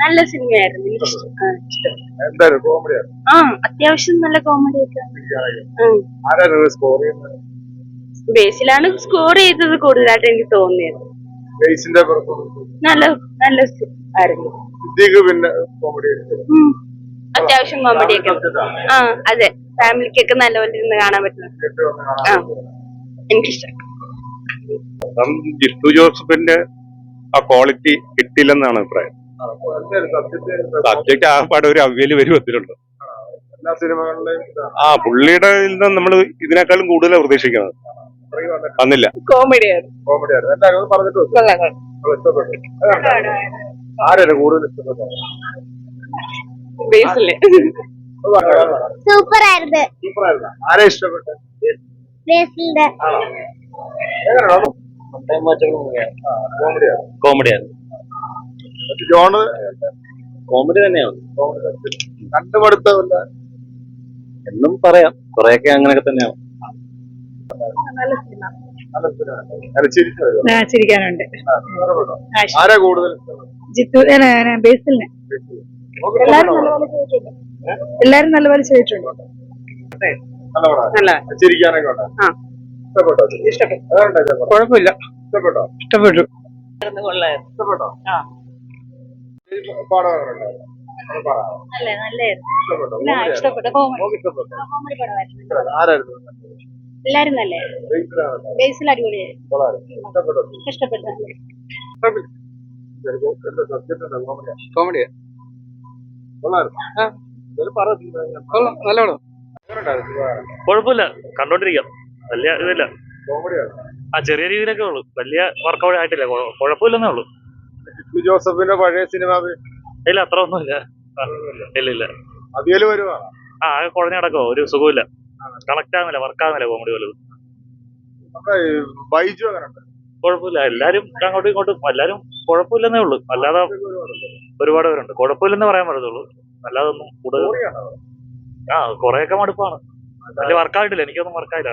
നല്ല സിനിമയായിരുന്നു എനിക്ക് ഇഷ്ടം. ആ, അത്യാവശ്യം നല്ല കോമഡി ഒക്കെ ബേസിലാണ് സ്കോർ ചെയ്തത് കൂടുതലായിട്ട് എനിക്ക് തോന്നിയത്. ബേസിന്റെ നല്ല നല്ല ആയിരുന്നു. പിന്നെ കോമഡി. അത്യാവശ്യം കോമഡി ഒക്കെ. ആ അതെ. ഫാമിലിക്കൊക്കെ നല്ലപോലെ ഇരുന്ന് കാണാൻ പറ്റുന്നു ആ. എനിക്കിഷ്ടം. ജിത്തു ജോസഫിന്റെ ആ ക്വാളിറ്റി കിട്ടില്ലെന്നാണ് അഭിപ്രായം. സബ്ജക്ട് ആ പടം ഒരു അവ്യൽ വരുമത്തിലുണ്ട് ആ പുള്ളിയുടെ നിന്ന് നമ്മൾ ഇതിനേക്കാളും കൂടുതൽ പ്രതീക്ഷിക്കുന്നത്. വന്നില്ല. കോമഡി ഇഷ്ടപ്പെട്ടു. സൂപ്പർ ആയിരുന്നു. ആരാ എങ്ങനെയാണോ? കോമഡിയാണ് ജോണ് കോമഡി തന്നെയാണ് കോമഡി കണ്ടുപടുത്തമില്ല എന്നും പറയാം. കുറെയൊക്കെ അങ്ങനെയൊക്കെ തന്നെയാണ് നല്ല സിനിമ നല്ല സിനിമയാണ്. നല്ല ചിരിക്കാനുണ്ട്. ആരാ കൂടുതൽ ജിത്തു ബേസിലിനെ. എല്ലാരും? നല്ലപോലെ ചെയ്തിട്ടുണ്ട് എല്ലാരും നല്ലപോലെ ചിരിക്കാനൊക്കെ ആ. ഇഷ്ടപ്പെട്ടോ. കുഴപ്പമില്ല. ഇഷ്ടപ്പെട്ടോ? ഇഷ്ടപ്പെട്ടു? എല്ലാരും നല്ലേ ബേസിൽ. ഇഷ്ടപ്പെട്ടോ? കോമഡിയാ? നല്ലോണം കുഴപ്പമില്ല. കണ്ടോണ്ടിരിക്കാം. വലിയ ഇതില്ല. ആ ചെറിയ രീതിയിലൊക്കെ ഉള്ളു. വലിയ വർക്കൗട്ട് ആയിട്ടില്ല. കുഴ- കുഴപ്പമില്ലെന്നേ ഉള്ളു. ജോസഫിന്റെ പഴയ സിനിമ ഇല്ല അത്ര ഒന്നുമില്ല. ഇല്ല ഇല്ല ഇല്ല. അതിയൽ വരുവാ? ആ ആകെ കുഴഞ്ഞ കിടക്കോ ഒരു സുഖമില്ല കണക്ട് ആകുന്നില്ല വർക്ക് ആകുന്നില്ല കോമഡി നമ്മുടെ ബൈജു കുഴപ്പമില്ല. എല്ലാരും അങ്ങോട്ടും ഇങ്ങോട്ടും എല്ലാരും കുഴപ്പമില്ലെന്നേ ഉള്ളു. അല്ലാതെ ഒരുപാട് പേരുണ്ട്. കുഴപ്പമില്ലെന്ന് പറയാൻ പറ്റത്തുള്ളൂ. അല്ലാതെ ഒന്നും കൂടുതൽ ആ കൊറേയൊക്കെ മടുപ്പാണ്. വലിയ വർക്കായിട്ടില്ല എനിക്കൊന്നും വർക്കായില്ല